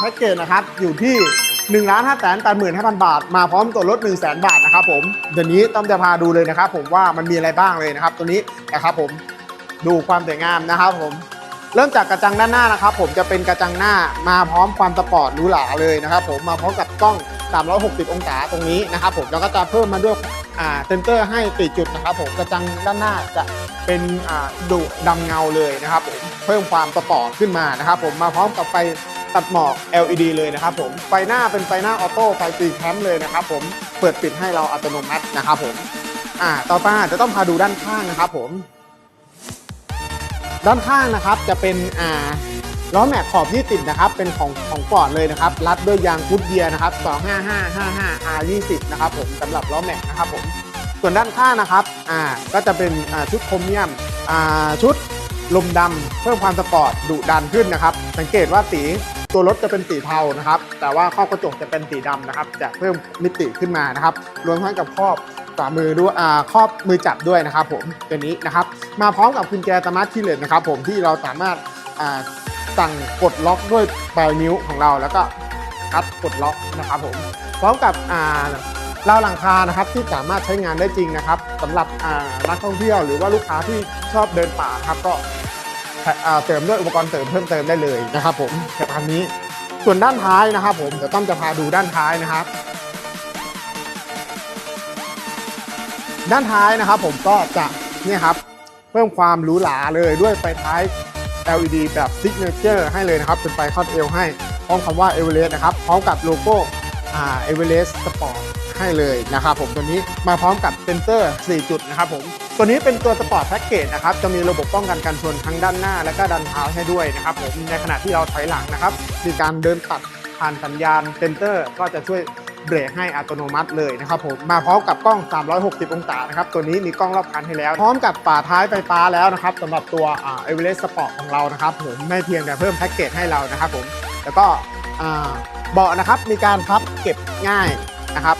แพ็กเกจนะครับอยู่ที่1นึ่งล้านห้าแสนแปดหมื่นห้าพันบาท มาพร้อมตัวรถ1นึ่งแสนบาทนะครับผมเดี๋ยวนี้ต้องจะพาดูเลยนะครับผมว่ามันมีอะไรบ้างเลยนะครับ ตัวนี้นะครับผมดูความสวยงามนะครับผมเริ่มจากกระจังด้านหน้านะครับ ผมจะเป็นกระจังหน้ามาพร้อมความสปอร์ตหรูหราเลยนะครับ ผมมาพร้อมกับกล้อง 360 องศาตรงนี้นะครับ ผมแล้วก็จะเพิ่มมาด้วยอ่าเซนเตอร์ให้ติจุดนะครับ ผมกระจังด้านหน้าจะเป็นอ่าดุดำเงาเลยนะครับ ผมเพิ่มความสปอร์ตขึ้นมานะครับ ผมมาพร้อมกับไฟ ตัดหมอก LED เลยนะครับผม ไฟหน้าเป็นไฟหน้าออโต้ไฟตีแคมป์เลยนะครับผม เปิดปิดให้เราอัตโนมัตินะครับผม อ่า ต่อไปจะต้องพาดูด้านข้างนะครับผม ด้านข้างนะครับจะเป็นอ่าล้อแม็กขอบที่ติดนะครับ เป็นของของฟอร์ดเลยนะครับ รัดด้วยยางกุดเยียนะครับ 25555 R20 นะครับผมสำหรับล้อแม็กนะครับผม ส่วนด้านข้างนะครับ อ่า ก็จะเป็นอ่าชุดโครเมียม อ่า ชุดลมดำเพิ่มความสปอร์ตดุดันขึ้นนะครับ สังเกตว่าสี ตัวรถจะเป็นสีเทานะครับ แต่ว่าครอบกระจกจะเป็นสีดำนะครับ จะเพิ่มมิติขึ้นมานะครับ รวมทั้งกับครอบฝ่ามือด้วยครอบมือจับด้วยนะครับ ผมตัวนี้นะครับ มาพร้อมกับกุญแจสมาร์ทคีย์เลสนะครับ ผมที่เราสามารถสั่งกดล็อกด้วยปลายนิ้วของเราแล้วก็คัดกดล็อกนะครับ ผม พร้อมกับราวหลังคานะครับที่สามารถใช้งานได้จริงนะครับสำหรับนักท่องเที่ยวหรือว่าลูกค้าที่ชอบเดินป่าครับก็ เสริมด้วยอุปกรณ์เสริมเพิ่มเติมได้เลยนะครับ ผมแบบอันนี้ส่วนด้านท้ายนะครับ ผมเดี๋ยวต้อมจะพาดูด้านท้ายนะครับ ด้านท้ายนะครับ ผมก็จะเนี่ยครับ เพิ่มความหรูหราเลยด้วยไฟท้าย LED แบบซิกเนเจอร์ให้เลยนะครับเป็นไฟคอดเอลให้พร้อมคำว่าเอเวอเรสต์นะครับพร้อมกับโลโก้อ่า เอเวอเรสต์สปอร์ตให้เลยนะครับผมตัวนี้มาพร้อมกับเซนเซอร์ 4 จุดนะครับผมตัวนี้เป็นตัวสปอร์ตแพ็กเกจนะครับจะมีระบบป้องกันการชนทั้งด้านหน้า และก็ด้านท้ายให้ด้วยนะครับผมในขณะที่เราถอยหลังนะครับมีการเดินตัดผ่านสัญญาณเซนเซอร์ก็จะช่วยเบรกให้อัตโนมัติเลยนะครับผมมาพร้อมกับกล้อง 360 องศานะครับตัวนี้มีกล้องรอบคันให้แล้ว พร้อมกับฝาท้ายไฟฟ้าแล้วนะครับสำหรับตัวเอเวอเรสต์สปอร์ตของเรานะครับผมไม่เพียงแต่เพิ่มแพ็กเกจให้เรานะครับผมแล้วก็อ่า เบาะนะครับมีการพับเก็บง่ายนะครับ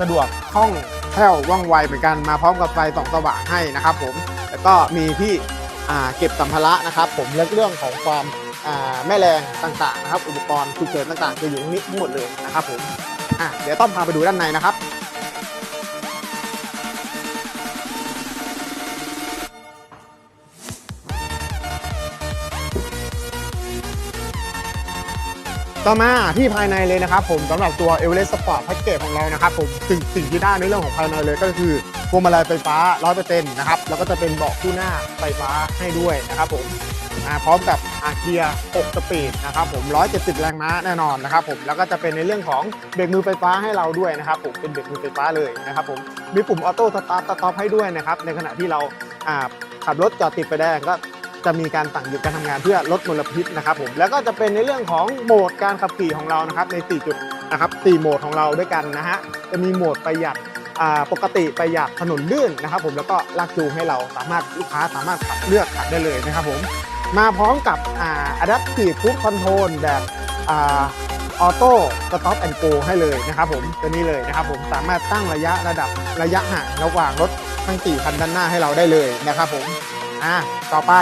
สะดวกคล่องแคล่วว่องไวเหมือนกันมาพร้อมกับไฟส่องสว่างให้นะครับ ผมแล้วก็มีที่เก็บสัมภาระนะครับ ผมและเรื่องของความแม่แรงต่างๆนะครับ อุปกรณ์ฉุกเฉินต่างๆ จะอยู่ตรงนี้ทั้งหมดเลยนะครับผมเดี๋ยวต้องพาไปดูด้านในนะครับ ต่อมาที่ภายในเลยนะครับผมสำหรับตัว e v e r e s t Sport Package ของเรานะครับผมสิ่งสิ่งที่ได้ในเรื่องของภายในเลยก็คือพวงมาลัยไฟฟ้า 100%นะครับแล้วก็จะเป็นเบาะคู่หน้าไฟฟ้าให้ด้วยนะครับผมพร้อมกับอาเกียร์6สปีดนะครับผม 170 แรงม้าแน่นอนนะครับผมแล้วก็จะเป็นในเรื่องของเบรกมือไฟฟ้าให้เราด้วยนะครับผมเป็นเบรกมือไฟฟ้าเลยนะครับผมมีปุ่มออโต้สตาร์ทสต็อปให้ด้วยนะครับในขณะที่เราอ่าขับรถจอดติดไฟแดงก็ จะมีการสั่งหยุดการทำงานเพื่อลดมลพิษนะครับผมแล้วก็จะเป็นในเรื่องของโหมดการขับขี่ของเรานะครับใน4จุดนะครับ4โหมดของเราด้วยกันนะฮะจะมีโหมดประหยัดปกติประหยัดถนนลื่นนะครับ ผมแล้วก็ลากจูงให้เราสามารถลูกค้าสามารถเลือกขับได้เลยนะครับผมมาพร้อมกับอ่ adaptive cruise control แบบอออโต้สต็อปแอนด์โกให้เลยนะครับผมตัวนี้เลยนะครับผมสามารถตั้งระยะระดับระยะห่างระหว่างรถทั้ง4คันด้านหน้าให้เราได้เลยนะครับผม อ่าต่อไป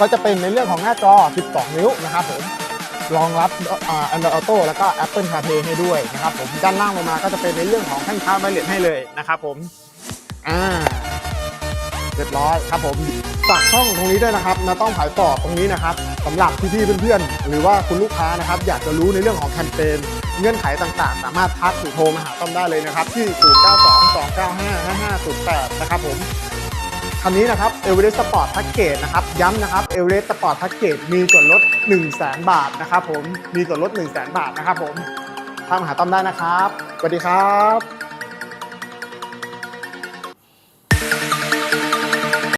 ก็จะเป็นในเรื่องของหน้าจอ 12 นิ้วนะครับผมรองรับอ่า Android Auto แล้วก็ Apple CarPlay ให้ด้วยนะครับผมด้านล่างลงมาก็จะเป็นในเรื่องของแท่นชาร์จไวเลสให้เลยนะครับผมอ่าเรียบร้อยครับผมฝากช่องตรงนี้ด้วยนะครับนาต้องผายต่อตรงนี้นะครับสำหรับพี่ๆเพื่อนๆ หรือว่าคุณลูกค้านะครับ อยากจะรู้ในเรื่องของแคมเปญเงื่อนไขต่างๆ สามารถทักหรือโทรมาหาต้อมได้เลยนะครับ ที่ 0922955508 นะครับผม คันนี้นะครับ e v e r e s t Sport Package นะครับ ย้ำนะครับ e v e r e s t Sport Package มีส่วนลด 1 0 0 0 0แบาทนะครับผม มีส่วนลด 1 0 0 0 0แบาทนะครับผมทางมหาต้อมได้นะครับ สวัสดีครับ